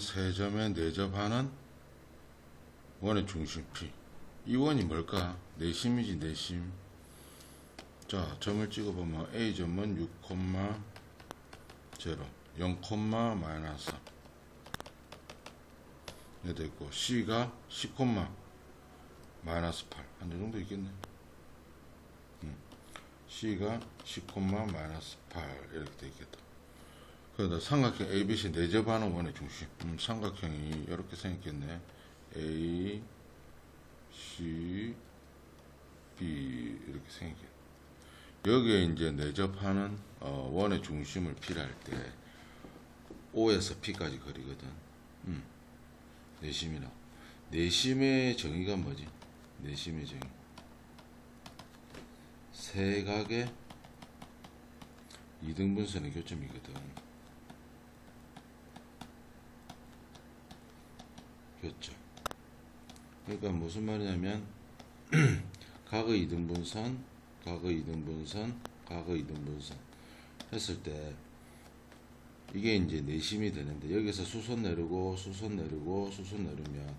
세 점에 내접하는 원의 중심 P. 이 원이 뭘까? 내심이지 내심. 자, 점을 찍어보면 A점은 6, 0, 0, 마이너스 3. 이렇게 있고 C가 10, 마이너스 8. 한이 정도 있겠네. 음. C가 10, 마이너스 8 이렇게 돼 있겠다. 그러다 삼각형 ABC 내접하는 원의 중심. 음, 삼각형이 이렇게 생겼겠네. A, C, B 이렇게 생겼. 여기에 이제 내접하는 어, 원의 중심을 P할 때 O에서 P까지 거리거든. 음, 내심이라고. 내심의 정의가 뭐지? 내심의 정의. 세각의 이등분선의 교점이거든. 교점. 그러니까 무슨 말이냐면 각의 이등분선, 각의 이등분선, 각의 이등분선 했을 때 이게 이제 내심이 되는데 여기서 수선 내리고 수선 내리고 수선 내리면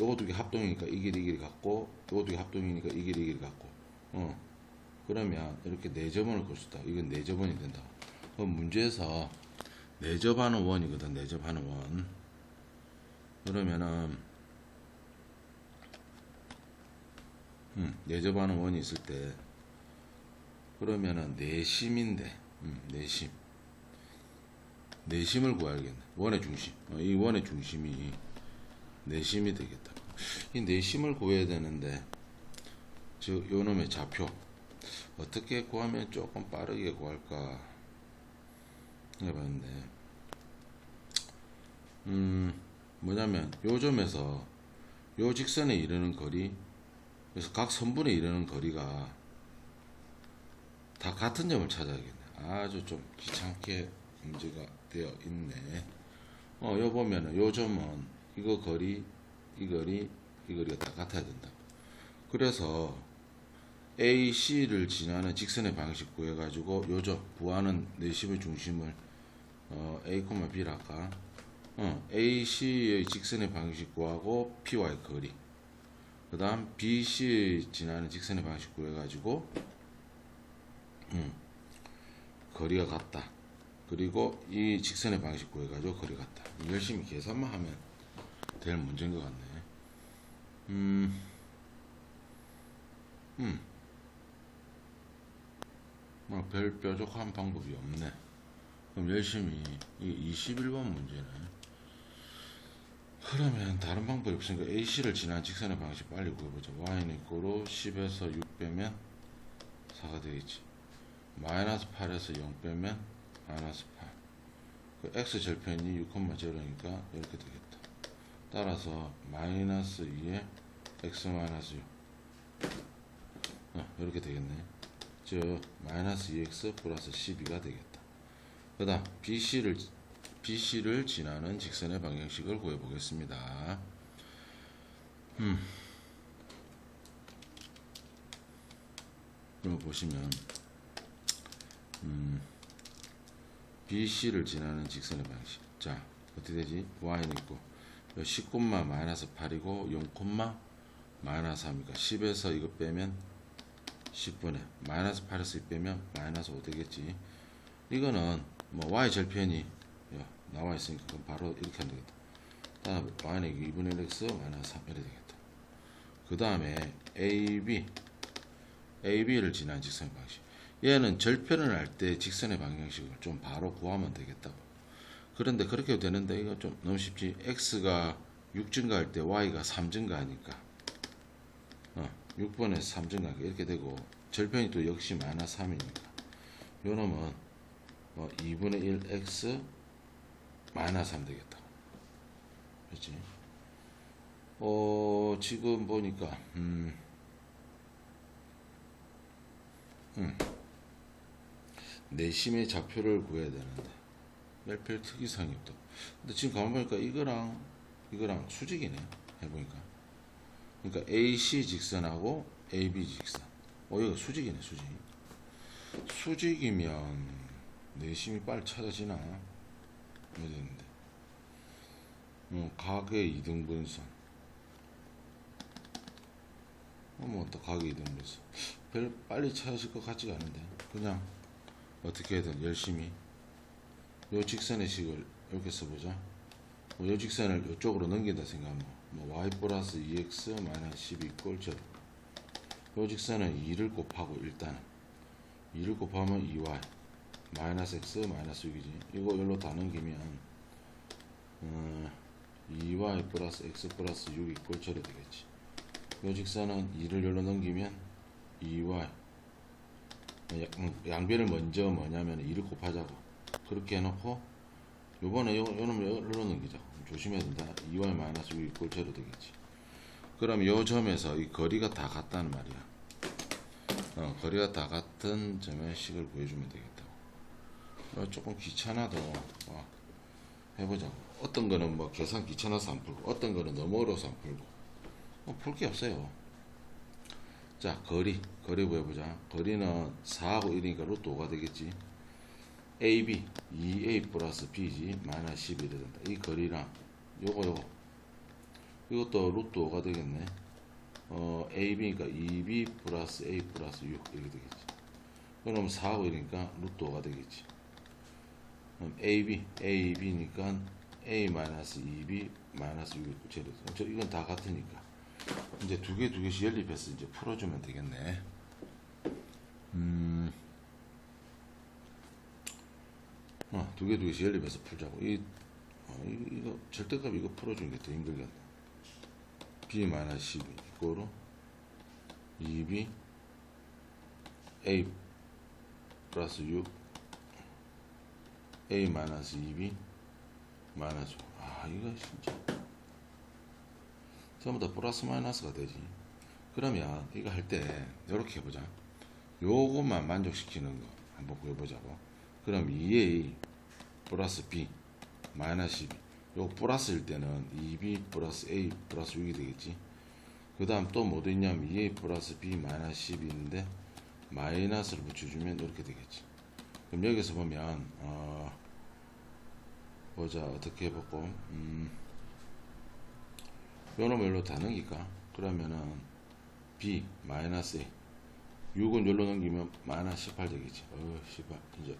요거 두 개 합동이니까 이 길이 이 길이 같고 요거 두 개 합동이니까 이 길이 이 길이 같고. 어. 그러면 이렇게 내접원을 걸 수 있다. 이건 내접원이 된다 그럼 문제에서 내접하는 원이거든 내접하는 원 그러면은 음, 내접하는 원이 있을 때 그러면은 내심인데 음, 내심. 내심을 구해야겠네. 원의 중심. 어, 이 원의 중심이 내심이 되겠다. 이 내심을 구해야 되는데 즉 요놈의 좌표. 어떻게 구하면 조금 빠르게 구할까? 해봤는데. 음 뭐냐면 요 점에서 요 직선에 이르는 거리 그래서 각 선분에 이르는 거리가 다 같은 점을 찾아야겠네. 아주 좀 귀찮게 문제가 되어 있네. 어, 요 보면은 요 점은 이거 거리, 이 거리, 이 거리가 다 같아야 된다. 그래서 AC를 지나는 직선의 방식 구해가지고 요점 구하는 내심의 중심을 어, A, B랄까. 어, AC의 직선의 방식 구하고 P와의 거리. 그 다음 BC 지나는 직선의 방식 구해가지고 음, 거리가 같다. 그리고 이 직선의 방식 구해가지고 거리 같다. 열심히 계산만 하면 될 문제인 것 같네. 음, 음, 뭐 별 뾰족한 방법이 없네. 그럼 열심히 이 21번 문제는 그러면 다른 방법이 없으니까 AC를 지난 직선의 방식 빨리 구해보자. Y는 있고로 10에서 6 빼면 4가 되겠지. 마이너스 8에서 0 빼면 마이너스 8. 그 X 절편이 6,0니까 이렇게 되겠다. 따라서 마이너스 2에 X 마이너스 6. 어, 이렇게 되겠네. 즉 마이너스 2X 플러스 12가 되겠다. 그 다음 BC를 BC를 지나는 직선의 방향식을 구해보겠습니다. 음. 그럼 보시면 음, BC를 지나는 직선의 방식. 자, 어떻게 되지? Y는 있고 10, 마이너스 8이고 0, 마이너스 3이니까 10에서 이거 빼면 10분의 마이너스 8에서 2 빼면 마이너스 5 되겠지. 이거는 뭐 Y 절편이 나와 있으니까 그럼 바로 이렇게 하면 되겠다. 다음 y는 2분의 1 x 마이너스 3 이렇게 되겠다. 그 다음에 AB AB를 지난 직선의 방식. 얘는 절편을 할 때 직선의 방향식을 좀 바로 구하면 되겠다고. 그런데 그렇게 되는데 이거 좀 너무 쉽지. x가 6 증가할 때 y가 3 증가하니까 어, 6번에서 3 증가하니까 이렇게 되고 절편이 또 역시 마이너스 3이니까 요 놈은 뭐 2분의 1 x 마이너스 3 되겠다. 그렇지? 어, 지금 보니까, 음, 음, 내심의 좌표를 구해야 되는데, 멜펠 특이상이 없다. 근데 지금 가만 보니까 이거랑, 이거랑 수직이네. 해보니까. 그러니까 AC 직선하고 AB 직선. 어, 이거 수직이네, 수직. 수직이면, 내심이 빨리 찾아지나? 되는데. 어, 가계 이등분선. 어, 뭐 또 가계 이등분선. 별 빨리 찾으실 것 같지가 않은데 그냥 어떻게든 열심히 요 직선의 식을 이렇게 써보자. 뭐, 요 직선을 이쪽으로 넘긴다 생각하면 뭐 y 플러스 2x 마이너스 10 이꼴 제로. 요 직선은 2를 곱하고 일단은 2를 곱하면 2y 마이너스 x 마이너스 6이지. 이거 여기로 다 넘기면 어, 2y 플러스 x 플러스 6 이꼴 제로 되겠지. 요 직선은 2를 여기로 넘기면 2y 양- 양변을 먼저 뭐냐면 2를 곱하자고. 그렇게 해놓고 요번에 요, 요놈을 여기로 넘기자고 조심해야 된다. 2y 마이너스 6 이꼴 제로 되겠지. 그럼 요 점에서 이 거리가 다 같다는 말이야. 어, 거리가 다 같은 점의 식을 구해주면 되겠다고 어, 조금 귀찮아도 어, 해보자고. 어떤 거는 뭐 계산 귀찮아서 안 풀고 어떤 거는 너무 어려워서 안 풀고. 뭐 풀 게 없어요. 자 거리. 거리 보여보자. 거리는 4하고 1이니까 루트 5가 되겠지. AB 2A 플러스 B지 마이너스 11이 된다. 이 거리랑 요거 요거. 이것도 루트 5가 되겠네. 어 AB니까 2B 플러스 A 플러스 6 이렇게 되겠지. 그럼 4하고 1이니까 루트 5가 되겠지 그럼 AB AB니까 A 마이너스 2B 마이너스 6이 제로 저 이건 다 같으니까 이제 두 개 두 개씩 연립해서 이제 풀어주면 되겠네. 음, 어, 두 개 두 개씩 연립해서 풀자고. 이, 어, 이, 이거 절대값 이거 풀어주는 게 더 힘들겠네. b 마이너스 12 이거로 2b a 플러스 6 a 마이너스 2b 마이너스 5. 아 이거 진짜. 전부 다 플러스 마이너스가 되지. 그러면 이거 할 때 이렇게 해보자. 요것만 만족시키는 거 한번 보여보자고. 그럼 2a 플러스 b 마이너스 12. 요 플러스일 때는 2b 플러스 a 플러스 6이 되겠지. 그 다음 또 뭐도 있냐면 2a 플러스 b 마이너스 10이 있는데 마이너스를 붙여주면 이렇게 되겠지. 그럼 여기서 보면 어 보자 어떻게 해볼까? 음. 요놈을 요로 다 넘기까? 그러면은 B 마이너스 A 6은 요로 넘기면 마이너스 18 되겠지 어 18 이제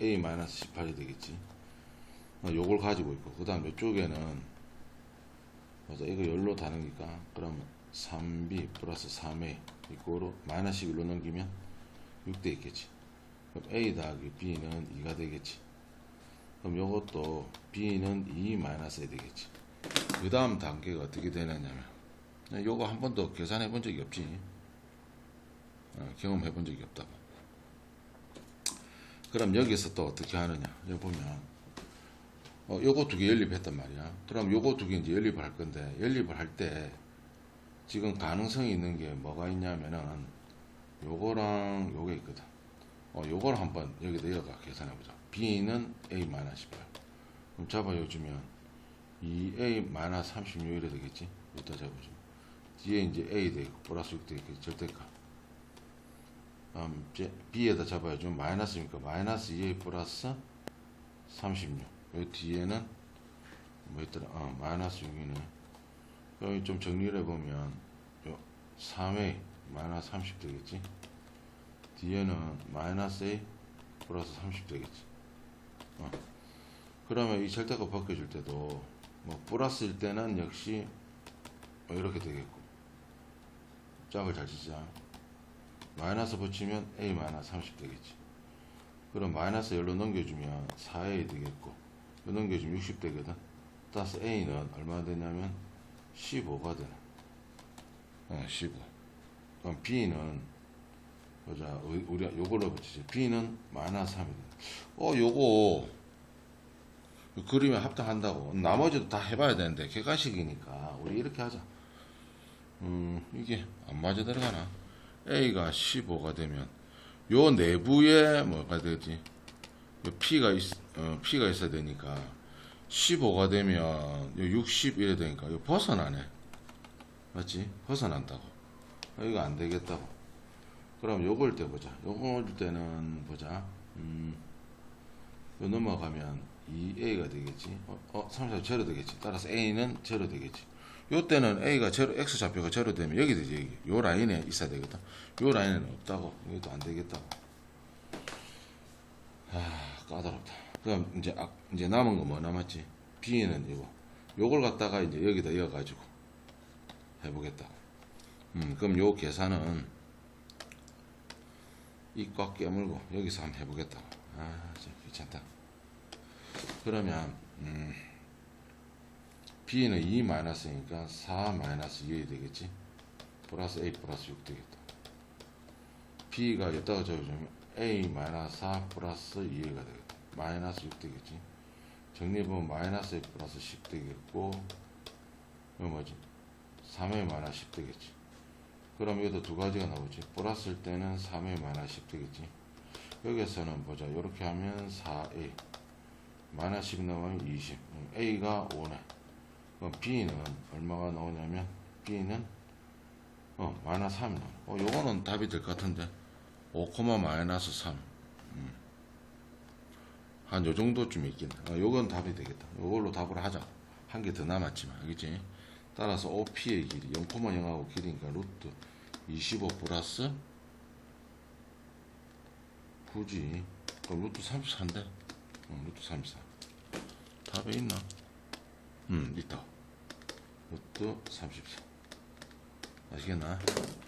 A 마이너스 18이 되겠지 어, 요걸 가지고 있고 그 다음 이쪽에는 맞아 이거 열로 다 넘기까? 그러면 3B 플러스 3A 이거로 마이너스 11로 넘기면 6대 있겠지 A 더하기 B는 2가 되겠지. 그럼 요것도 B는 2 마이너스 A 되겠지. 그 다음 단계가 어떻게 되느냐면 요거 한 번도 계산해 본 적이 없지. 어, 경험해 본 적이 없다고. 그럼 여기서 또 어떻게 하느냐. 여기 보면 어, 요거 두 개 연립했단 말이야. 그럼 요거 두 개 이제 연립을 할 건데 연립을 할 때 지금 가능성이 있는 게 뭐가 있냐면은 요거랑 요게 있거든 어, 요걸 한번 여기다 이어가 계산해 보자 b는 a-18 그럼 잡아주면 2a 마이너스 36 이래 되겠지? 이따 잡아줘. 뒤에 이제 a 되고 플러스 6 되겠지? 절대값. b에다 잡아야죠. 마이너스니까 마이너스 2a 플러스 36. 여기 뒤에는 뭐 있더라? 어, 마이너스 6이네. 여기 좀 정리를 해보면 요 3a 마이너스 30 되겠지? 뒤에는 마이너스 a 플러스 30 되겠지? 어. 그러면 이 절대값 바꿔줄 때도 뭐 플러스일 때는 역시 뭐 이렇게 되겠고. 짝을 잘 치자. 마이너스 붙이면 a 마이너스 30 되겠지. 그럼 마이너스 열로 넘겨주면 4a 되겠고. 요 넘겨주면 60 되거든. 따라서 a는 얼마 되냐면 15가 되네 어, 15 그럼 b는 보자. 우리- 요걸로 붙이지 b는 마이너스 3이 돼. 어 요거 그림에 합당한다고. 나머지도 다 해봐야 되는데 객관식이니까 우리 이렇게 하자. 음 이게 안 맞아 들어가나? A가 15가 되면 요 내부에 뭐가 되지? 요 P가 있, 어, P가 있어야 되니까 15가 되면 요 60 이래 되니까 요 벗어나네. 맞지? 벗어난다고. 어, 이거 안 되겠다고 그럼 요걸 때 보자 요걸 때는 보자 음 요 넘어가면 2a가 되겠지. 어, 어 3, 4 제로 되겠지. 따라서 a는 제로 되겠지. 요 때는 a가 제로, x 좌표가 제로 되면 여기 되지, 여기. 요 라인에 있어야 되거든. 요 라인에는 없다고. 여기도 안 되겠다고. 아, 까다롭다. 그럼 이제, 아, 이제 남은 거 뭐 남았지? b는 이거. 요걸 갖다가 이제 여기다 이어가지고 해보겠다. 음, 그럼 요 계산은 이 꽉 깨물고 여기서 한번 해보겠다. 아, 진짜 귀찮다. 그러면 음, b는 2 마이너스니까 4 마이너스 2이 되겠지. 플러스 a 플러스 6 되겠다. b가 여기다가 적어주면 a 마이너스 4 플러스 2가 되겠다. 마이너스 6 되겠지. 정리해보면 마이너스 a 플러스 10 되겠고 이거 뭐지? 3의 마이너스 10 되겠지. 그럼 여기도 두 가지가 나오지. 플러스일 때는 3의 마이너스 10 되겠지. 여기서는 보자. 이렇게 하면 4a 마이너스 10 나오면 20. 음, a가 5네. 그럼 b는 얼마가 나오냐면 b는 어 마이너스 3이 나와. 어 요거는 답이 될 것 같은데. 5, 마이너스 3. 음. 한 요 정도쯤 있긴. 어, 요건 답이 되겠다. 요걸로 답을 하자. 한 개 더 남았지만, 알겠지? 따라서 OP의 길이 0,0하고 길이니까 루트 25 플러스 굳이 그럼 루트 34인데 어, 루트 34 답에 있나? 음 있다 루트 34 아시겠나? 음.